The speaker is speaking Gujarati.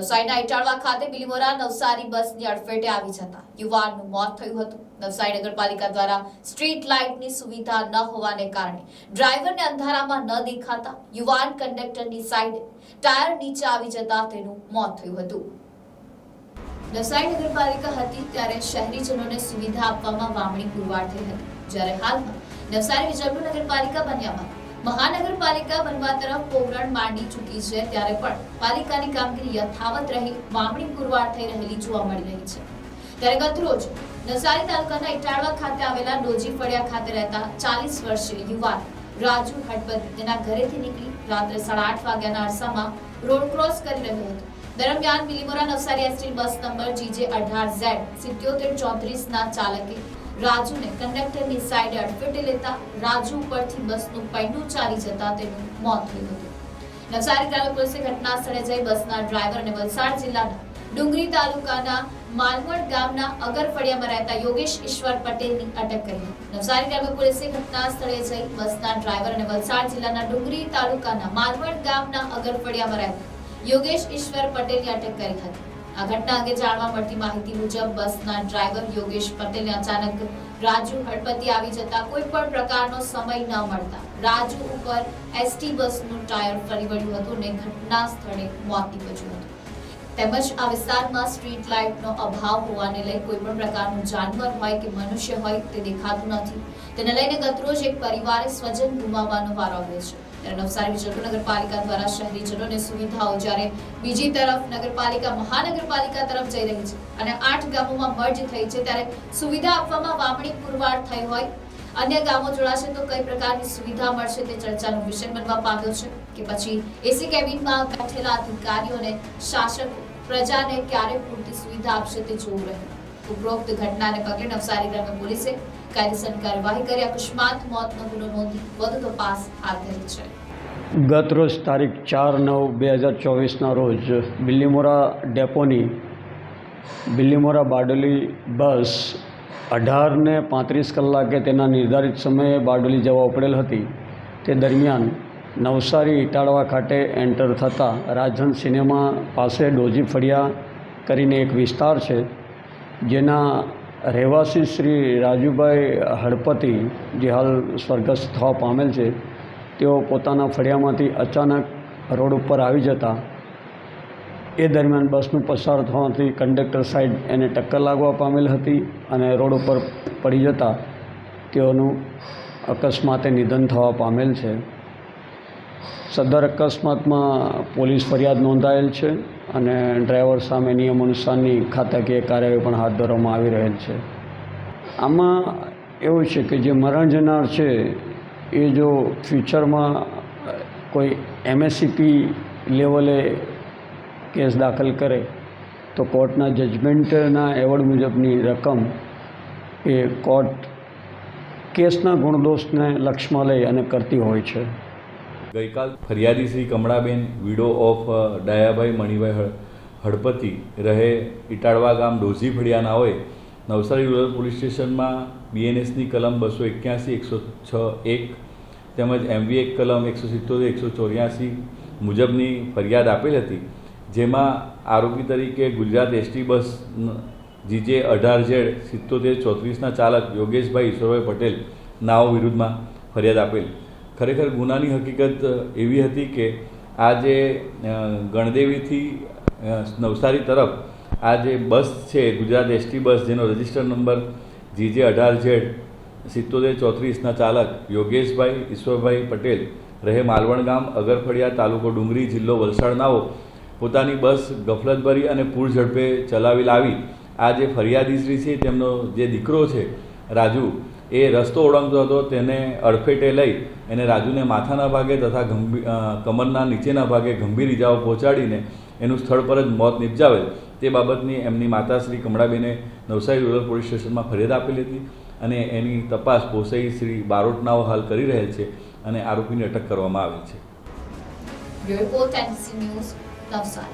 નવસારીના ઇટાળવા ખાતે બિલીમોરા નવસારી બસની અડફેટે આવી જતા યુવાનનું મોત થયું હતું. નવસારી નગરપાલિકા દ્વારા સ્ટ્રીટ લાઇટની સુવિધા ન હોવાને કારણે ડ્રાઈવરને અંધારામાં ન દેખાતા યુવાન કંડક્ટરની સાઈડે ટાયર નીચે આવી જતા તેનું મોત થયું હતું. નવસારી નગરપાલિકા હતી ત્યારે શહેરીજનોને સુવિધા આપવામાં વામણી પુરવાર થઈ હતી. જ્યારે હાલમાં નવસારી વિજયપુર નગરપાલિકા બન્યા બાદ મહાનગરપાલિકા બનવા તરફ પોગરણ માંડી ચૂકી છે, ત્યારે પણ પાલિકાની કામગીરી યથાવત રહી વામણી પુરવાર થઈ રહેલી જોવા મળી રહી છે. ત્યારે ગતરોજ નવસારી તાલુકાના ઇટાળવા ખાતે આવેલા ડોજી ફળિયા ખાતે રહેતા ચાલીસ વર્ષીય યુવાન રાજુ હટપત તેના ઘરેથી નીકળી રાત્રે સાડા આઠ વાગ્યાના અરસામાં રોડ ક્રોસ કરી રહ્યો હતો. દરમિયાન Bilimora Navsari ST bus number GJ અઢાર ઝેડ સિત્યોતેર ચોત્રીસના ચાલકે રાજુને કંડક્ટરની સાઈડે અડફેટે લેતા રાજુ ઉપરથી બસનું પૈડું ચાલી જતા તેનું મોત થયું હતું. નવસારી ગ્રામ્ય પોલીસે ઘટના સ્થળે જઈ બસના ડ્રાઈવર અને વલસાડ જિલ્લાના ડુંગરી તાલુકાના માલવડ ગામના અગરફળિયામાં રહેતા યોગેશ ઈશ્વર પટેલની અટક કરી. નવસારી ગ્રામ્ય પોલીસે ઘટના સ્થળે જઈ બસના ડ્રાઈવર અને વલસાડ જિલ્લાના ડુંગરી તાલુકાના માલવડ ગામના અગરફળિયામાં રહેતા યોગેશ ઈશ્વર પટેલની અટક કરી હતી. આ ઘટના અંગે જાણવા મળતી માહિતી મુજબ બસના ડ્રાઈવર યોગેશ પટેલને અચાનક રાજુ હળપતિ આવી જતા કોઈ પણ પ્રકારનો સમય ન મળતા રાજુ ઉપર એસટી બસનું ટાયર ફરી વળ્યું હતું અને ઘટના સ્થળે મોત નીપજ્યું હતું. તેમજ આ વિસ્તારમાં સ્ટ્રીટ લાઇટનો અભાવ હોવાને લઈ કોઈ પણ પ્રકારનું જાનવર હોય કે મનુષ્ય હોય તે દેખાતું નથી. તેને લઈને ગતરોજ એક પરિવારે સ્વજન ગુમાવવાનો વારો આવ્યો છે. ત્યારે નવસારી વિજયપુર નગરપાલિકા દ્વારા શહેરીજનોને સુવિધાઓ જ્યારે બીજી તરફ નગરપાલિકા, મહાનગરપાલિકા તરફ જઈ રહી છે અને આઠ ગામોમાં મર્જ થઈ છે, ત્યારે સુવિધા આપવામાં વામણી પુરવાર થઈ હોય અન્ય ગામો જોડાશે તો કઈ પ્રકારની સુવિધા મળશે તે ચર્ચાનો વિષય બનવા પામ્યો છે કે પછી એસી કેબિનમાં બેઠેલા અધિકારીઓને શાસકો પ્રજાને ક્યારે પૂરતી સુવિધા આપશે તે જોવું રહ્યું. ઉપરોક્ત ઘટનાને પગલે નવસારી ગ્રામ્ય પોલીસે કાયદેસર કાર્યવાહી કરી અકસ્માત, મોતનો ગુનો નોંધી વધુ તપાસ હાથ ધરી છે. ગત રોજ તારીખ ચાર નવ બે હજાર ચોવીસના રોજ બિલ્લીમોરા ડેપોની બિલ્લીમોરા બારડોલી બસ અઢારને પાંત્રીસ કલાકે તેના નિર્ધારિત સમયે બારડોલી જવા ઉપડેલ હતી. તે દરમિયાન નવસારી ઇટાળવા ખાતે એન્ટર થતાં રાજહંસ સિનેમા પાસે ડોજી ફળિયા કરીને એક વિસ્તાર છે, જેના રહેવાસી શ્રી રાજુભાઈ હળપતિ, જે હાલ સ્વર્ગસ્થ થવા પામેલ છે, તેઓ પોતાના ફળિયામાંથી અચાનક રોડ ઉપર આવી જતા એ દરમિયાન બસનું પસાર થવાથી કંડક્ટર સાઈડ એને ટક્કર લાગવા પામેલ હતી અને રોડ ઉપર પડી જતા તેઓનું અકસ્માતે નિધન થવા પામેલ છે. સદર અકસ્માતમાં પોલીસ ફરિયાદ નોંધાયેલ છે અને ડ્રાઈવર સામે નિયમ અનુસારની ખાતાકીય કાર્યવાહી પણ હાથ ધરવામાં આવી રહેલ છે. આમાં એવું છે કે જે મરણ જનાર છે, એ જો ફ્યુચરમાં કોઈ એમએસસીપી લેવલે કેસ દાખલ કરે, તો કોર્ટના જજમેન્ટના એવોર્ડ મુજબની રકમ એ કોર્ટ કેસના ગુણદોષને લક્ષમાં લઈ અને કરતી હોય છે. ગઈકાલ ફરિયાદી શ્રી કમળાબેન વિડો ઓફ ડાયાભાઈ મણિભાઈ હળ- હળપતિ રહે ઇટાળવા ગામ ડોઝી ફળિયાના હોય, નવસારી રૂરલ પોલીસ સ્ટેશનમાં બીએનએસની કલમ બસો એક્યાસી, એકસો છ એક તેમજ એમવી એક કલમ એકસો સિત્તોતેર, એકસો ચોર્યાસી મુજબની ફરિયાદ આપેલ હતી. જેમાં આરોપી તરીકે ગુજરાત એસટી બસ જીજે અઢાર ઝેડ સિત્તોતેર ચોત્રીસના ચાલક યોગેશભાઈ ઈશ્વરભાઈ પટેલ નાઓ વિરુદ્ધમાં ફરિયાદ આપેલ. ખરેખર ગુનાની હકીકત એવી હતી કે આ જે ગણદેવીથી નવસારી તરફ આ જે બસ છે, ગુજરાત એસટી બસ, જેનો રજિસ્ટર નંબર જીજે અઢાર ઝેડ સિત્તોતેર ચોત્રીસના ચાલક યોગેશભાઈ ઈશ્વરભાઈ પટેલ રહે માલવણ ગામ, અગરફળિયા તાલુકો ડુંગરી જિલ્લો વલસાડ, નાઓ. પોતાની બસ ગફલતભરી અને પૂર ઝડપે ચલાવી લાવી. આ જે ફરિયાદીશ્રી છે, તેમનો જે દીકરો છે, રાજુ, એ રસ્તો ઓળંગતો હતો, તેને અડફેટે લઈ એને રાજુને માથાના ભાગે તથા ગંભીર કમરના નીચેના ભાગે ગંભીર ઇજાઓ પહોંચાડીને એનું સ્થળ પર જ મોત નિપજાવેલ તે બાબતની એમની માતાશ્રી કમળાબેને નવસારી રૂરલ પોલીસ સ્ટેશનમાં ફરિયાદ આપેલી હતી અને એની તપાસ પોસઈ શ્રી બારોટનાઓ હાલ કરી રહેલ છે અને આરોપીને અટક કરવામાં આવેલ છે. love story.